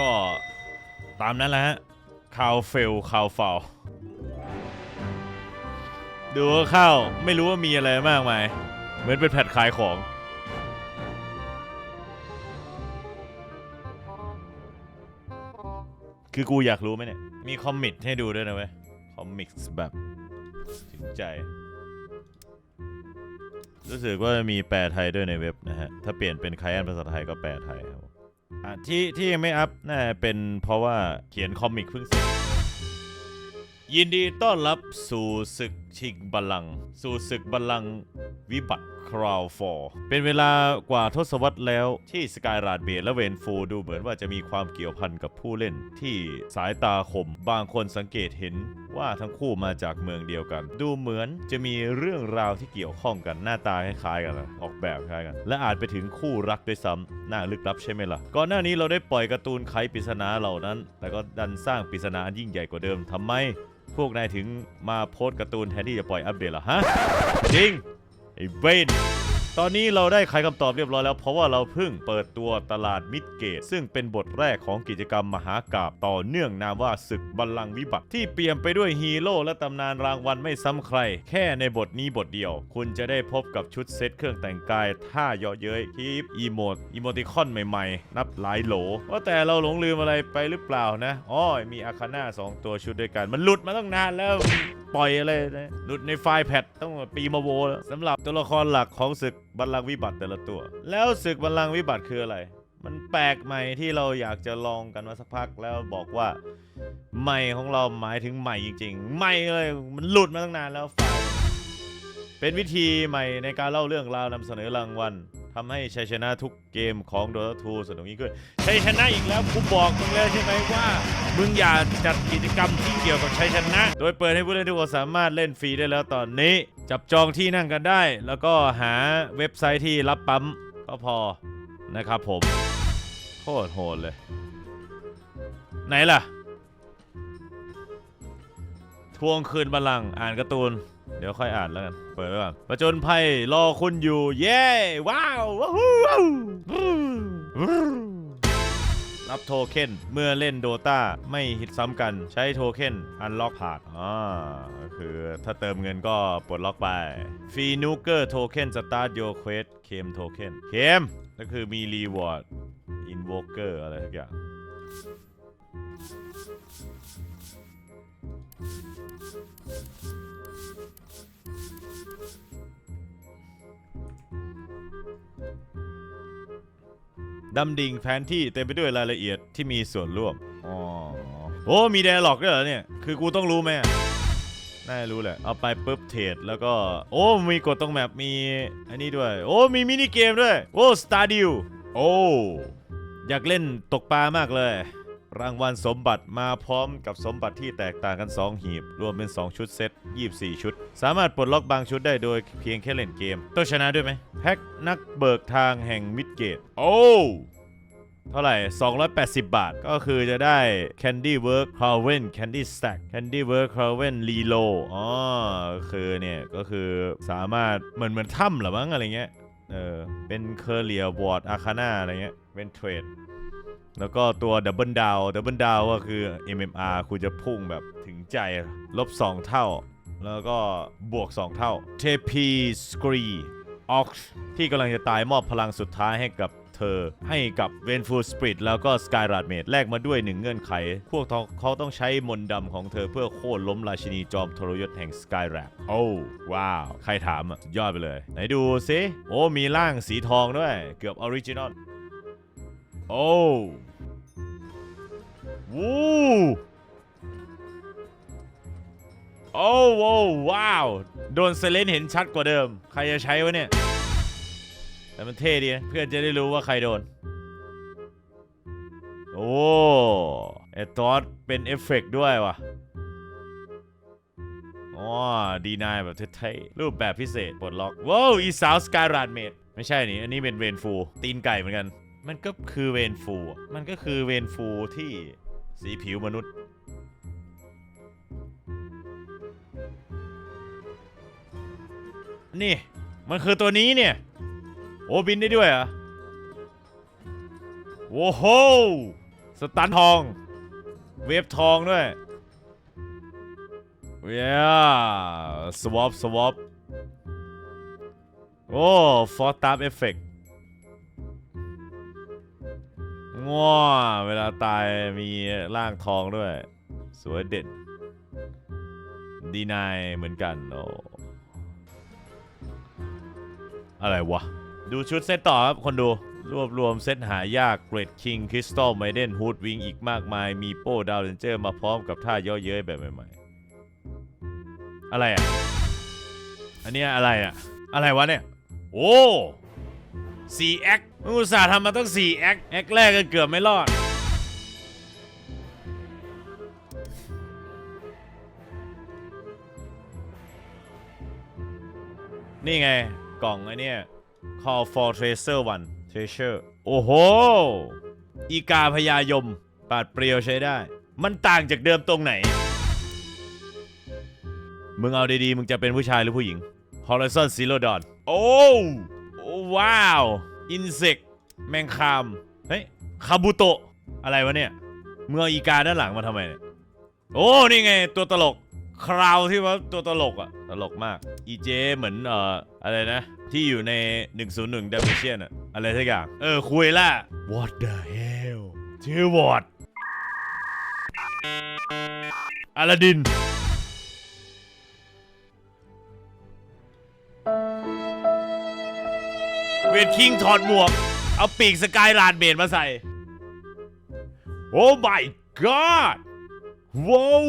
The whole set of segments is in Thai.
ก็ตามนั้นแหละฮะข่าวเฟลข่าวฟาวดูข้าวไม่รู้ว่ามีอะไรมากมายเหมือนเป็นแพทขายของ คือกูอยากรู้ไหมเนี่ย มีคอมมิกให้ดูด้วยนะเว้ย คอมิกส์แบบถึงใจ รู้สึกว่ามีแปลไทยด้วยในเว็บนะฮะ ถ้าเปลี่ยนเป็นใครอ่านภาษาไทยก็แปลไทยครับ อะที่ที่ยังไม่อัพน่าเป็นเพราะว่าเขียนคอมิกเพิ่งเสร็จยินดีต้อนรับสู่ศึกชิงบัลลังก์สู่ศึกบัลลังก์ วิบัติคราวฟอร์เป็นเวลากว่าทศวรรษแล้วที่สกายราดเบดและเวนฟูดูเหมือนว่าจะมีความเกี่ยวพันกับผู้เล่นที่สายตาคมบางคนสังเกตเห็นว่าทั้งคู่มาจากเมืองเดียวกัน ดูเหมือนจะมีเรื่องราวที่เกี่ยวข้องกันหน้าตาคล้ายๆกันนะออกแบบคล้ายกัน และอาจไปถึงคู่รักด้วยซ้ำน่าลึกลับใช่ไหมล่ะ ก่อนหน้านี้เราได้ปล่อยการ์ตูนไขปริศนาเหล่านั้น แต่ก็ดันสร้างปริศนาอันยิ่งใหญ่กว่าเดิมทำไมพวกนายถึงมาโพสการ์ตูนแทนที่จะปล่อยอัปเดตเหรอฮะจริง ไอ้เวนตอนนี้เราได้ไขคำตอบเรียบร้อยแล้ว เพราะว่าเราเพิ่งเปิดตัวตลาดมิดเกต ซึ่งเป็นบทแรกของกิจกรรมมหากาบต่อเนื่องนามว่าศึกบัลลังก์วิบัติ ที่เปี่ยมไปด้วยฮีโร่และตำนานรางวัลไม่ซ้ำใคร แค่ในบทนี้บทเดียว คุณจะได้พบกับชุดเซตเครื่องแต่งกาย ท่าเยาะเย้ยคลิปอีโมดอีโมติคอนใหม่ๆ นับหลายโหล ว่าแต่เราหลงลืมอะไรไปหรือเปล่านะอ๋อมีอาคาน่าสองตัวชุดด้วยกันมันหลุดมาตั้งนานแล้ว ปล่อยอะไรนะหลุดในไฟล์แพดต้องปีมาโวแล้วสำหรับตัวละครหลักของศึกบัลลังก์วิบัติแต่ละตัว แล้วศึกบัลลังก์วิบัติคืออะไร มันแปลกใหม่ที่เราอยากจะลองกันมาสักพักแล้วบอกว่าใหม่ของเราหมายถึงใหม่จริงๆใหม่เลยมันหลุดมาตั้งนานแล้วไฟล์เป็นวิธีใหม่ในการเล่าเรื่องราวนำเสนอรางวัล ทำให้ชัยชนะทุกเกมของ Dota 2สนุกยิ่งขึ้นชัยชนะอีกแล้วกูบอกมึงแล้วใช่ไหมว่า มึงอย่าจัดกิจกรรมที่เกี่ยวกับชัยชนะ โดยเปิดให้ผู้เล่นทุกคนสามารถเล่นฟรีได้แล้วตอนนี้ จับจองที่นั่งกันได้ แล้วก็หาเว็บไซต์ที่รับปั๊มก็พอนะครับผมโคตรโหดเลย ไหนล่ะ ทวงคืนบัลลังก์อ่านการ์ตูน เดี๋ยวค่อยอ่านแล้วกัน เปิดไว้ก่อนประจนภัยรอคุณอยู่ เย้ ว้าวว้าวว้าวรับโทเค็นเมื่อเล่นโดตาไม่ฮิตซ้ำกันใช้โทเค็นอันล็อกผ่านอ่าก็คือถ้าเติมเงินก็ปลดล็อกไปฟรีนูเกอร์โทเค็นสตาร์ทโยเควสเคมโทเค็นเคมก็คือมีรีวอร์ดอินโวเกอร์อะไรทุกอย่าง ดำดิ่งแผนที่เต็มไปด้วยรายละเอียดที่มีส่วนร่วม อ๋อ โอ้ มีแดร์ล็อกด้วยเหรอเนี่ย คือกูต้องรู้ไหมอะน่าจะรู้แหละ เอาไปปุ๊บเทรดแล้วก็ โอ้ มีกดตรงแมปมีอันนี้ด้วย โอ้ มีมินิเกมด้วย โอ้ สตาร์ดิว โอ้ อยากเล่นตกปลามากเลย รางวัลสมบัติมาพร้อมกับสมบัติที่แตกต่างกัน 2 หีบ รวมเป็น 2 ชุดเซต 24 ชุด สามารถปลดล็อกบางชุดได้โดยเพียงแค่เล่นเกม ต้องชนะด้วยไหมแพ็คนักเบิกทางแห่งมิดเกต โอ้เท่าไหร่ 280 บาท ก็คือจะได้ Candy Work c r o w e n Candy Stack Candy Work c r o w e n Reload อ๋อ คือเนี่ย ก็คือสามารถเหมือนเหมือนถ้ำเหรือมั้งอะไรเงี้ย เออ เป็นเคอร์เลียวอร์ดอาคาน่าอะไรเงี้ย เป็นเทรด แล้วก็ตัวดับเบิลดาวดับเบิลดาวก็คือ MMR คุณจะพุ่งแบบถึงใจลบ 2 เท่า แล้วก็บวก 2 เท่าเทพีสกรีออกที่กำลังจะตายมอบพลังสุดท้ายให้กับเธอ ให้กับเวนฟูสปริตแล้วก็สกายราดเมดแลกมาด้วยหนึ่งเงื่อนไข พวกเขาต้องใช้มนต์ดำของเธอเพื่อโค่นล้มราชินีจอมทรยศแห่งสกายแรดโอ้ว้าว ใครถามอะยอดไปเลย ไหนดูซิ โอ้มีร่างสีทองด้วย เกือบออริจินอล โอ้วู้โอ้โว้ว้าว โดนเซเลนเห็นชัดกว่าเดิม ใครจะใช้วะเนี่ย แต่มันเท่ดีนะเพื่อนจะได้รู้ว่าใครโดน โอ้ไอตอสเป็นเอฟเฟกต์ด้วยว่ะอ๋อดีนายแบบเท่ๆรูปแบบพิเศษปลดล็อกว้าวอีสาวสกายราดเมดไม่ใช่นี่ อันนี้เป็นเวนฟู ตีนไก่เหมือนกัน มันก็คือเวนฟู มันก็คือเวนฟูที่สีผิวมนุษย์ นี่ มันคือตัวนี้เนี่ย โอ้บินได้ด้วยเหรอะโว้โหสตันทอง เวฟทองด้วยเวียสวอปสวอปโอ้ ฟอร์ตับเอฟเฟก ง้อเวลาตายมีร่างทองด้วย สวยเด่นดีนายเหมือนกันโอ้อะไรวะ ดูชุดเซตต่อครับคนดู รวบรวมเซตหายากเกรดคิงคริสตัลไมเดนฮูดวิงอีกมากมาย มีโป้ดาวเรนเจอร์มาพร้อมกับท่าเย่อเย้ยแบบใหม่ๆ อะไรอะ อันเนี้ยอะไรอะ อะไรวะเนี่ย โอ้สี่แอค มึงอุตส่าห์ทำมาตั้งสี่แอคแอคแรกก็เกือบไม่รอด นี่ไงกล่องไอ้เนี่ย call for tracer one treasure โอ้โห อีกาพญายม ปาดเปรียวใช้ได้ มันต่างจากเดิมตรงไหน มึงเอาดีๆ มึงจะเป็นผู้ชายหรือผู้หญิง Horizon Zero Dawn โอ้ โอ้ว้าว Insect แมงคาม เฮ้ย คาบุโตะ อะไรวะเนี่ย เมึงเอาอีกาด้านหลังมาทำไมเนี่ย โอ้ นี่ไง ตัวตลก คราวที่ว่าตัวตลกอะตลกมาก อีเจเหมือนเอ่ออะไรนะ ที่อยู่ใน 101 d a m a t i o n อะอะไรทักอย่าง เออ คุยละ What the hell ชื่อวอดอลาดิน เวทคิงถอดหมวก เอาปีกสกายลานเบดมาใส่ โอ้ my god ว้าว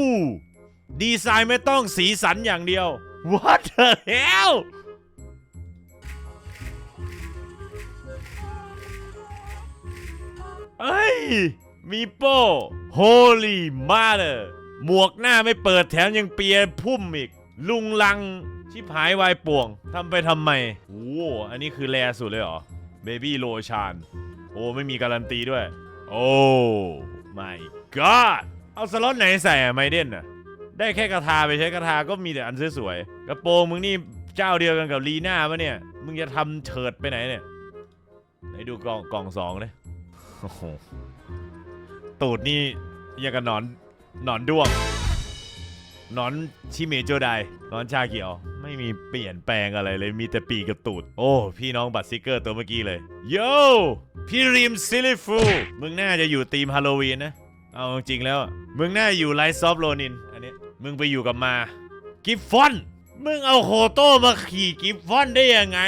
ดีไซน์ไม่ต้องสีสันอย่างเดียว What the hell เอ้ย มีโป้ Holy Mother หมวกหน้าไม่เปิดแถมยังเปียพุ่มอีก ลุงลัง ชิบหายวายป่วงทำไปทำไมโอ้โหอันนี้คือแรสุดเลยเหรอ Baby Lotion โอ้ไม่มีการันตีด้วย โอ้ my god เอาสล็อตไหนใส่ไมเดนอะได้แค่กระทาไปใช้กระทาก็มีแต่อันสวยๆกระโปรงมึงนี่เจ้าเดียวกันกับลีน่าปะเนี่ย มึงจะทำเฉิดไปไหนเนี่ยไหนดูกล่องกล่องสองเลยตูดนี่ยังกับหนอนหนอนด้วง นอนชิเมโจไดนอนชาเขียว ไม่มีเปลี่ยนแปลงอะไรเลยมีแต่ปีกกับตูด โอ้ พี่น้องบัตซิกเกอร์ตัวเมื่อกี้เลยโยพี่ริมซิลิฟูมึงน่าจะอยู่ทีมฮาโลวีนนะ เอาจริงแล้วมึงน่าอยู่ไลท์ซอฟโลนิน อันนี้มึงไปอยู่กับมา กิฟฟอน มึงเอาโคโต้มาขี่กิฟฟอนได้ยังไง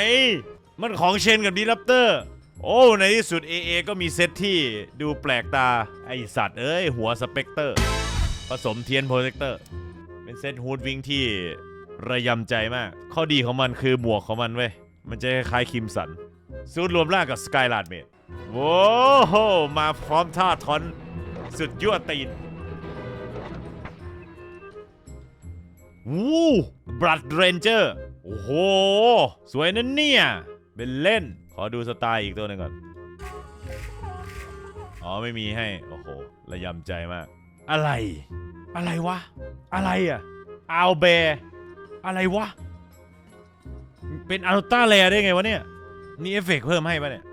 มันของเชนกับดีลัปเตอร์ โอ้ ในที่สุด AA ก็มีเซตที่ดูแปลกตา ไอสัตว์เอ้ย หัวสเปกเตอร์ ผสมเทียนโปรเจคเตอร์ เป็นเซตฮูดวิงที่ระยำใจมาก ข้อดีของมันคือหมวกของมันเว้ย มันจะคล้ายคิมสันสูตรรวมร่างกับสกายลาดเมดโว้โห มาพร้อมท่าทอน สุดยั่วตีนวู้บลัดเรนเจอร์ โอ้โห สวยนั่นเนี่ย เป็นเล่น ขอดูสไตล์อีกตัวหนึ่งก่อน อ๋อ ไม่มีให้ โอ้โห ระยำใจมาก อะไร อะไรวะ อะไรอะอัลเบรอะไรวะ เป็นอัลต้าแลได้ไงวะเนี่ย นี่เอฟเฟกต์เพิ่มให้ปะเนี่ย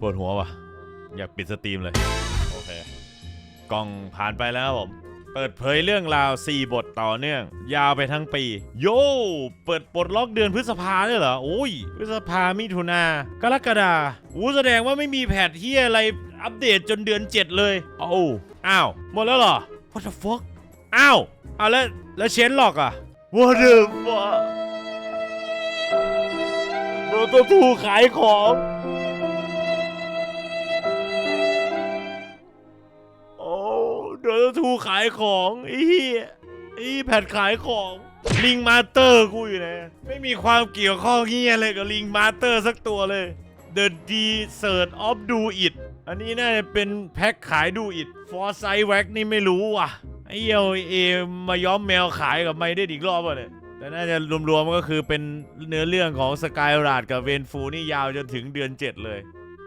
ปวดหัววะอยากปิดสตรีมเลย โอเค กล่องผ่านไปแล้วครับผม เปิดเผยเรื่องราว 4 บทต่อเนื่อง ยาวไปทั้งปี โยเปิดปลดล็อกเดือนพฤษภาด้วยเหรอ โอ้ย พฤษภามิถุนากรกฎาอู้แสดงว่าไม่มีแพทที่อะไรอัปเดตจนเดือน 7 เลยโอ้าอ้าว หมดแล้วเหรอ What the fuck อ้าวเอาแล้วแล้วเชนหลอกอะ What the fuck โดนตัวถูกขายของ ทูขายของไอ้เหี้ยไอ้แผ่นขายของลิงมาสเตอร์กูอยู่ไหนไม่มีความเกี่ยวข้องเงี้ยอะไรกับลิงมาสเตอร์สักตัวเลย The Desert of Do It อันนี้น่าจะเป็นแพ็คขายดูอิ t ฟอร์ไซแว็กนี่ไม่รู้ว่ะไอ้เหี้ยเอมาย้อมแมวขายกับไมได้อีกรอบอะเนี่ยแต่น่าจะรวมๆก็คือเป็นเนื้อเรื่องของสกายราดกับเวนฟูนี่ยาวจนถึงเดือน 7 เลย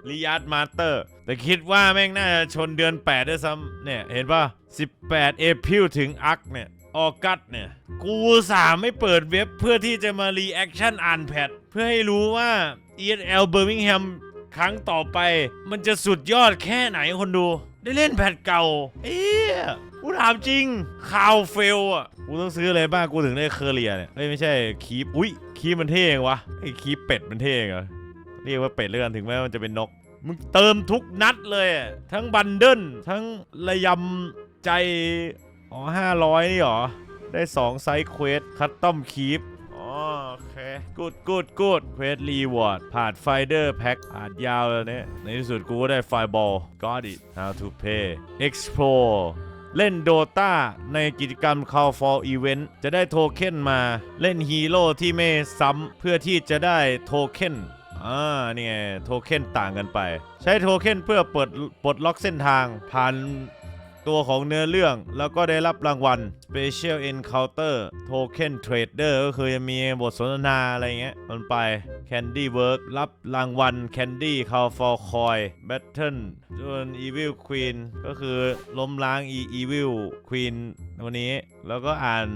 ริยาดมาสเตอร์ แต่คิดว่าแม่งน่าจะชนเดือน 8 ด้วยซ้ำเนี่ย เห็นป่ะ 18เอพิลถึงอักเนี่ย ออกัสเนี่ย กูสามไม่เปิดเว็บเพื่อที่จะมารีแอคชั่นอ่านแพท เพื่อให้รู้ว่า ESL Birmingham ครั้งต่อไป มันจะสุดยอดแค่ไหนคนดู ได้เล่นแพทเก่า เอ๊ะกูถามจริงข่าวเฟลอะ กูต้องซื้ออะไรบ้างกูถึงได้เคอเรียเนี่ยเอ้ยไม่ใช่คีปอุ้ยคีปมันเท่งวะไอ้คีปเป็ดมันเท่งเหรอเรียกว่าเป็ดแล้วกันถึงแม้มันจะเป็นนกมึงเติมทุกนัดเลยอะทั้งบันเดิลทั้งระยำ ใจ อ๋อห้าร้อยนี่หรอ ได้2ไซส์เควสคัตตอมคีปโอเค กูดกูดกูดเควสรีวอร์ด ผ่านไฟเดอร์แพ็คผ่านยาวเลยเนี่ย ในที่สุดกูก็ได้ไฟบอล got it how to pay explore เล่นโดตาในกิจกรรม Call for Event จะได้โทเค็นมาเล่นฮีโร่ที่ไม่ซ้ำเพื่อที่จะได้โทเค็นอ่านี่ไงโทเค็นต่างกันไป ใช้โทเค็นเพื่อเปิดปลดล็อกเส้นทางผ่าน ตัวของเนื้อเรื่องแล้วก็ได้รับรางวัล Special Encounter Token Trader ก็คือจะมีบทสนทนาอะไรเงี้ยมันไป Candy Work รับรางวัล Candy c a l for Coin Battle จน Evil Queen ก็คือล้มล้าง Evil Queen วันนี้ แล้วก็อ่าน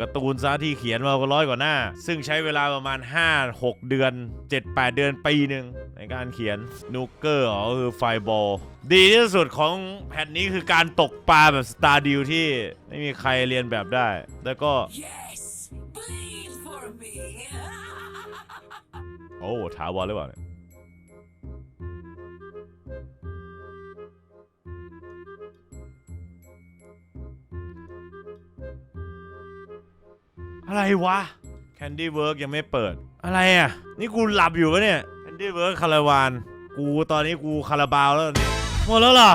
การ์ตูนซะที่เขียนมาก็ร้อยกว่าหน้า ซึ่งใช้เวลาประมาณ 5-6 เดือน 7-8 เดือนปีหนึ่งในการเขียนนูเกอร์อ๋อก็คือไฟบอลดีที่สุดของแผ่นนี้คือการตกปลาแบบสตาร์ดิวที่ไม่มีใครเรียนแบบได้ แล้วก็ Yes, please for me. โอ้ถาวรหรือเปล่าเนี่ย อะไรวะ Candy Work ยังไม่เปิด อะไรอะ นี่กูหลับอยู่ปะเนี่ย Candy Work คาราวาน กูตอนนี้กูคาราบาวแล้วเนี่ยหมดแล้วเหรอ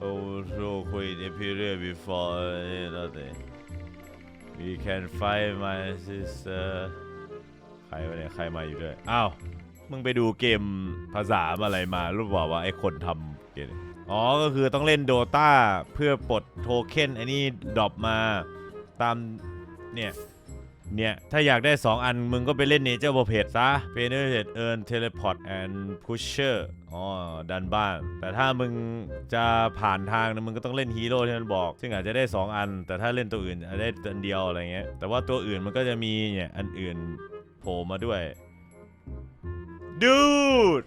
Oh, so quit a period before uh, nothing. We can find my sister ใครวะเนี่ยใครมาอยู่ด้วย อ้าว มึงไปดูเกมภาษาอะไรมารู้เปล่าว่าไอ้คนทำเกมอ๋อ ก็คือต้องเล่นโดตาเพื่อปลดโทเค็นไอ้นี่ดรอปมาตามเนี่ย เนี่ย ถ้าอยากได้ 2 อันมึงก็ไปเล่นเนเจอร์โ p เพซะเ e เนเ t เอิร์นเทเลพอร์ตแอนด์พุชเชอร์อ๋อดันบ้าน แต่ถ้ามึงจะผ่านทางนะมึงก็ต้องเล่นฮีโร่ที่มันบอก ซึ่งอาจจะได้ 2 อัน แต่ถ้าเล่นตัวอื่นอาจจะได้อันเดียวอะไรเงี้ยแต่ว่าตัวอื่นมันก็จะมีเนี่ยอันอื่นโผล่มาด้วย ดูด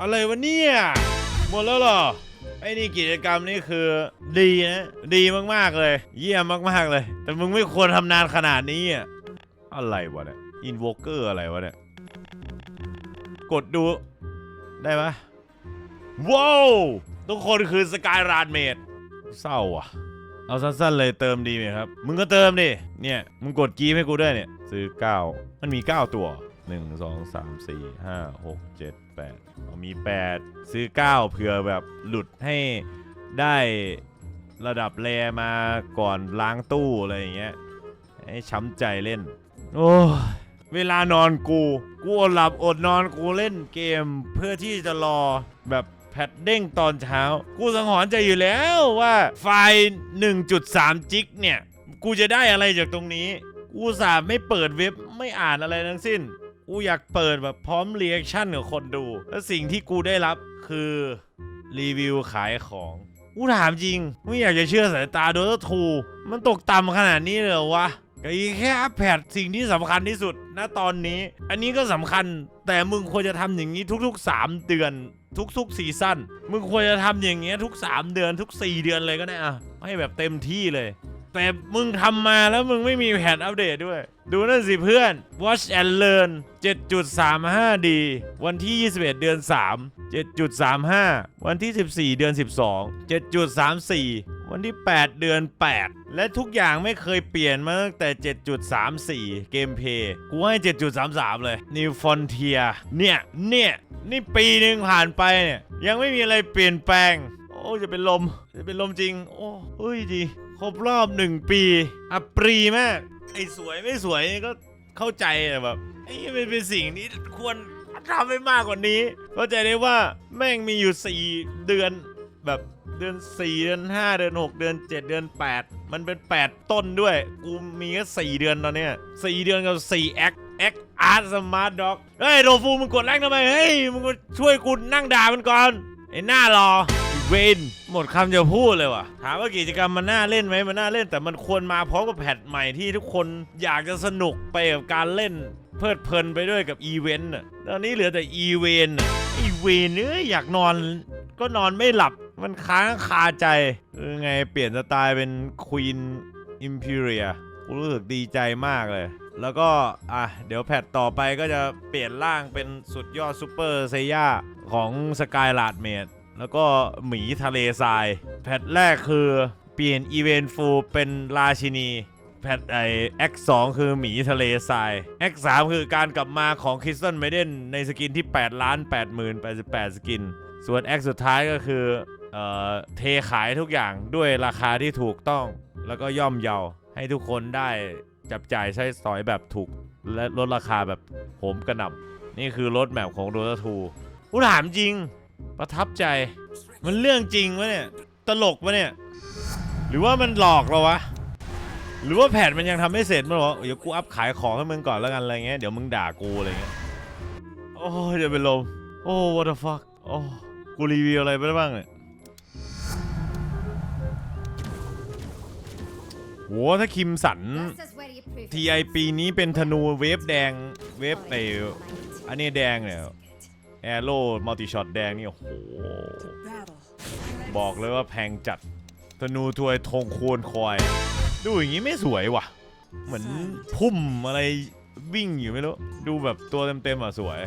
อะไรวะเนี่ยหมดแล้วเหรอไอ้นี่กิจกรรมนี่คือดีนะดีมากๆเลย เยี่ยมมากๆเลย แต่มึงไม่ควรทำนานขนาดนี้อะอะไรวะเนี่ยอินโวเกอร์อะไรวะเนี่ยกดดู ได้ปะว้าวทุกคนคือสกายราดเมดเศร้าอะ เอาสั้นๆเลยเติมดีไหมครับ มึงก็เติมดิ เนี่ย มึงกดกีให้กูด้วยเนี่ย ซื้อ 9 มันมี 9 ตัว 1 2 3 4 5 6 7 8เอามี 8 ซื้อ 9 เผื่อแบบหลุดให้ได้ระดับแรมาก่อนล้างตู้อะไรอย่างเงี้ย ให้ช้ำใจเล่น โอ้เวลานอนกู กูอดหลับอดนอนกูเล่นเกมเพื่อที่จะรอแบบ แพทเด้งตอนเช้า กูสังหรณ์ใจอยู่แล้วว่าไฟล์ 1.3 จิกเนี่ย กูจะได้อะไรจากตรงนี้ กูสาห์ไม่เปิดเว็บไม่อ่านอะไรทั้งสิ้น กูอยากเปิดแบบพร้อมเรีแอคชั่นกับคนดู แล้วสิ่งที่กูได้รับคือรีวิวขายของกูถามจริง ไม่อยากจะเชื่อสายตาโดตทูมันตกต่ำขนาดนี้เลยเหรอวะก็อีแค่อัปแพดสิ่งที่สำคัญที่สุดณตอนนี้ อันนี้ก็สำคัญแต่มึงควรจะทำอย่างนี้ทุก ๆ 3 เดือน ทุกๆซีซั่นมึงควรจะทำอย่างเงี้ยทุก 3 เดือนทุก 4 เดือนเลยก็ได้อะให้แบบเต็มที่เลย แต่มึงทำมาแล้วมึงไม่มีแพทอัปเดตด้วย ดูนั่นสิเพื่อน Watch and Learn 7.35D วันที่ 21 เดือน 3 7.35 วันที่ 14 เดือน 12 7.34 วันที่ 8 เดือน 8 และทุกอย่างไม่เคยเปลี่ยนมาตั้งแต่ 7.34 เกมเพย์กูให้ 7.33 เลย New Frontier เนี่ย เนี่ย นี่ปีหนึ่งผ่านไปเนี่ย ยังไม่มีอะไรเปลี่ยนแปลง โอ้จะเป็นลม จะเป็นลมจริง โอ้เฮ้ยดี ครบรอบหนึ่งปีอัปรีมาก ไอ้สวยไม่สวยนี่ก็เข้าใจแต่แบบไอ้มันเป็นสิ่งที่ควรทำให้มากกว่านี้ เข้าใจได้ว่าแม่งมีอยู่ 4 เดือนแบบเดือน 4 เดือน 5 เดือน 6 เดือน 7 เดือน 8 มันเป็น 8 ต้นด้วย กูมีแค่4เดือนตอนเนี้ย4เดือนกับ4แอค แอคอาร์ตสมาร์ทด็อกเฮ้ยโดฟูมึงกดแรงทำไม เฮ้ย มึงก็ช่วยกูนั่งด่ามันก่อน ไอ้หน้ารอไอ้เวนหมดคำจะพูดเลยว่ะ ถามว่ากิจกรรมมันน่าเล่นไหมมันน่าเล่น แต่มันควรมาพร้อมกับแพทใหม่ที่ทุกคนอยากจะสนุกไปกับการเล่น เพลิดเพลินไปด้วยกับอีเวนต์อะตอนนี้เหลือแต่อีเวนต์อีเวนต์เอ้ยอยากนอนก็นอนไม่หลับมันค้างคาใจเออไงเปลี่ยนสไตล์เป็นควีนอิมพีเรียกูรู้สึกดีใจมากเลย แล้วก็อะเดี๋ยวแพทต่อไปก็จะเปลี่ยนร่างเป็นสุดยอดซูเปอร์เซย่าของสกายลาดเมดแล้วก็หมีทะเลทราย แพทแรกคือเปลี่ยนอีเวนฟูเป็นราชินี แพทไอ X2 คือหมีทะเลทราย X3 คือการกลับมาของคริสตันไมเดนในสกินที่ 8 ล้าน8 0 0 0 88สกิน ส่วน X สุดท้ายก็คือเอ่อเทขายทุกอย่างด้วยราคาที่ถูกต้อง แล้วก็ย่อมเยาให้ทุกคนได้ จับจ่ายใช้สอยแบบถูกและลดราคาแบบโหมกระหน่ำนี่คือรถแมพของโดตาทูกูถามจริง ประทับใจ มันเรื่องจริงวะเนี่ย ตลกวะเนี่ย หรือว่ามันหลอกเราวะ หรือว่าแผนมันยังทำไม่เสร็จมันบอกว่าเดี๋ยวกูอัพขายของให้มึงก่อนแล้วกันอะไรเงี้ย เดี๋ยวมึงด่ากูอะไรเงี้ย โอ้ยจะเป็นลม โอ้ what the fuck โอ้ กูรีวิวอะไรไปได้บ้างเนี่ย โหถ้าคิมสัน This is where you prove TI ปีนี้เป็นธนูเวฟแดงเวฟ Always ไอ in my mind. อันนี้แดงเนี่ยแอโร่มัลติช็อตแดงนี่โอ้โห Battle. บอกเลยว่าแพงจัดธนูถวยธงโควรคอย ดูอย่างนี้ไม่สวยว่ะ เหมือนพุ่มอะไรวิ่งอยู่ไม่รู้ ดูแบบตัวเต็มๆอะสวย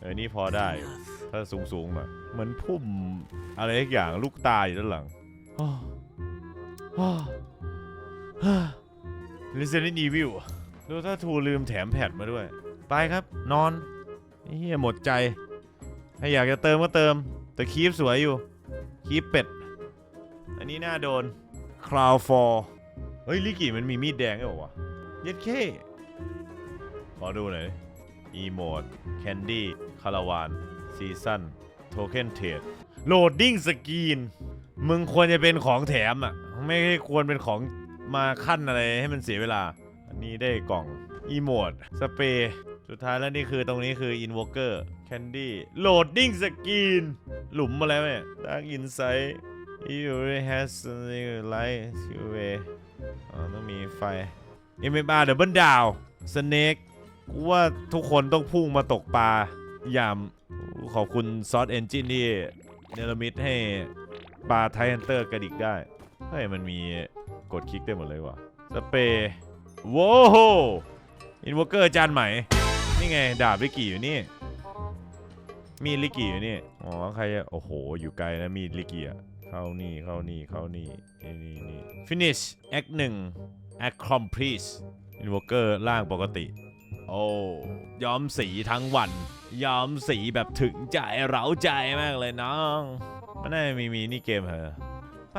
เออนี่พอได้อยู่ถ้าสูงๆหน่อยเหมือนพุ่มอะไรสักอย่างลูกตาอยู่ด้านหลัง Resident Evil ดูถ้าทูลืมแถมแพดมาด้วย ไปครับ นอนอ้เฮียหมดใจถ้าอยากจะเติมก็เติม แต่คีฟสวยอยู่ คีฟเป็ด อันนี้น่าโดนคราวฟอร์เฮ้ย ลิกิมันมีมีดแดงได้วยเหรอวะเย็ดเคขอดูหน่อยอีโมดแคนดี้คาราวานซีซันโทเค็นเทรดโหลดดิ้งสกรีน มึงควรจะเป็นของแถมอะ ไม่ให้ควรเป็นของมาขั้นอะไรให้มันเสียเวลา อันนี้ได้กล่องอีโมดสเปรย์สุดท้ายแล้วนี่คือตรงนี้คือ Invoker Candy Loading Screen หลุมอะไรวเนี่ย Dark Insight You has something light your way อ๋อต้องมีไฟ MMR Double Down Snake กูว่าทุกคนต้องพุ่งมาตกปลายามขอบคุณซอสเอนจินที่เนรมิตให้ ปลาไทฮันเตอร์กระดิกได้ เฮ้ย มันมีกดคลิกได้หมดเลยว่ะ สเปรย์โว้โหอินวอเกอร์จานใหม่ นี่ไง ดาบลิกิอยู่นี่ มีลิกิอยู่นี่ อ๋อ ใครจะโอ้โห อยู่ไกลนะ มีลิกิอะเข้านี่ เข้านี่ เข้านี่ นี่นี่นี่ finish act 1 accomplish invoker ร่างปกติ โอ้ย้อมสีทั้งวัน ย้อมสีแบบถึงใจเร้าใจมากเลยน้อง มันน่าจะมีมีนี่เกมเหรอไป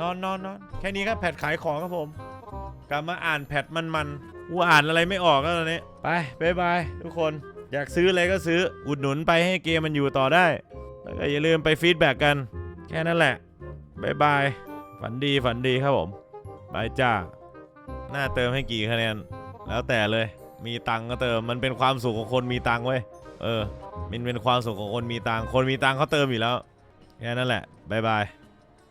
นอนนอนนอนแค่นี้ครับแพทขายของครับผมกลับมาอ่านแพทมันๆกูอ่านอะไรไม่ออกแล้วตอนนี้ไปบายบายทุกคนอยากซื้ออะไรก็ซื้ออุดหนุนไปให้เกมมันอยู่ต่อได้ แล้วก็อย่าลืมไปฟีดแบ็กกัน แค่นั้นแหละบายบายฝันดีฝันดีครับผมบายจ้าหน้าเติมให้กี่คะแนน แล้วแต่เลยมีตังค์ก็เติมมันเป็นความสุขของคนมีตังค์เว้ยเออมันเป็นความสุขของคนมีตังค์คนมีตังค์เขาเติมอยู่แล้ว แค่นั้นแหละบายบาย